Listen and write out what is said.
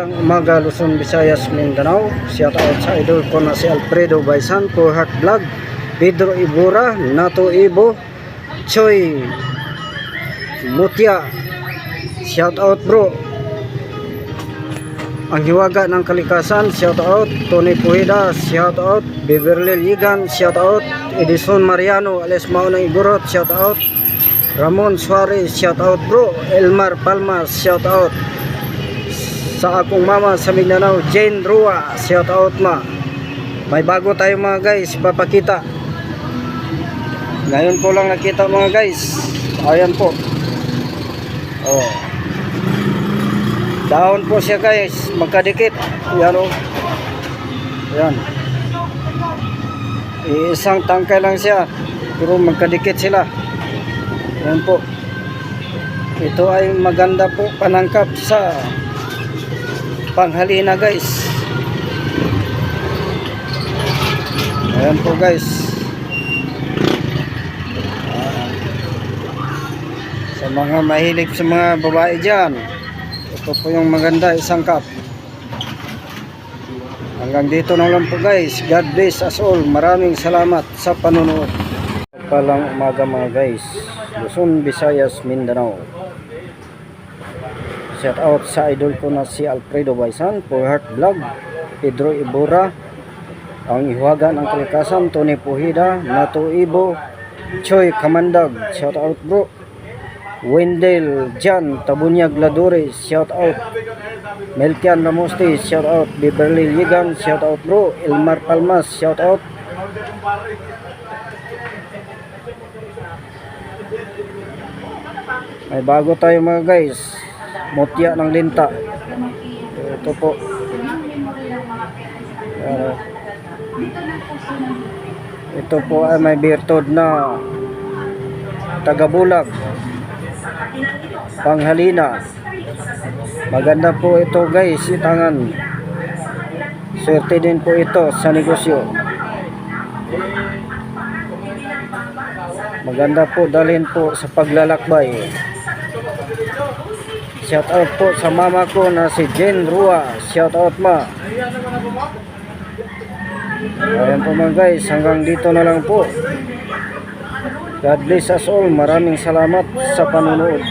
Palang umaga Luzon, Visayas, Mindanao. Shout out sa idol ko na si Alfredo Baisan Heart Vlog. Pedro Ibura, Nato Ibo, Choy Mutia. Shout out bro. Ang hiwaga ng kalikasan, shout out. Tony Puhida, shout out. Beverly Ligan, shout out. Edison Mariano, alias Maunang Igorot, shout out. Ramon Suarez, shout out bro. Elmar Palmas, shout out sa akong mama sa Mindanao, Jane Rua, shout out ma. May bago tayo mga guys, papakita. Ngayon ko lang nakita mga guys. Ayan po. Oh. Dahon po siya guys, magkadikit. Yan o. Yan. Isang tangkay lang siya, pero magkadikit sila. Yan po. Ito ay maganda po panangkap sa panghalina guys. Ayan po guys. Ah, sa mga mahilig sa mga babae dyan ito po yung maganda isang cup. Hanggang dito na lang po guys. God bless us all. Maraming salamat sa panonood. Palang umaga mga guys. Luzon, Visayas, Mindanao Shout out sa idol ko na si Alfredo Baisan for Heart Vlog, Pedro Ibura, ang ihuwaga ng kalikasan, Tony Puhida, Nato Ibo, Choy Kamandag, shout out bro. Wendell Jan Tabunyag Ladores, shout out. Melkian Lamoste, shout out. Beverly Ligan, shout out bro. Elmar Palmas, shout out. May bago tayo mga guys. Mutya ng linta. Ito po. Ayan. ito po ay may birtod na tagabulag. Panghalina. Maganda po ito guys, itangan. Swerte din po ito sa negosyo. Maganda po dalhin po sa paglalakbay. Shout out po sa mama ko na si Jen Rua. Shout out ma. Ayan po mga guys, hanggang dito na lang po. God bless us all. Maraming salamat sa panonood.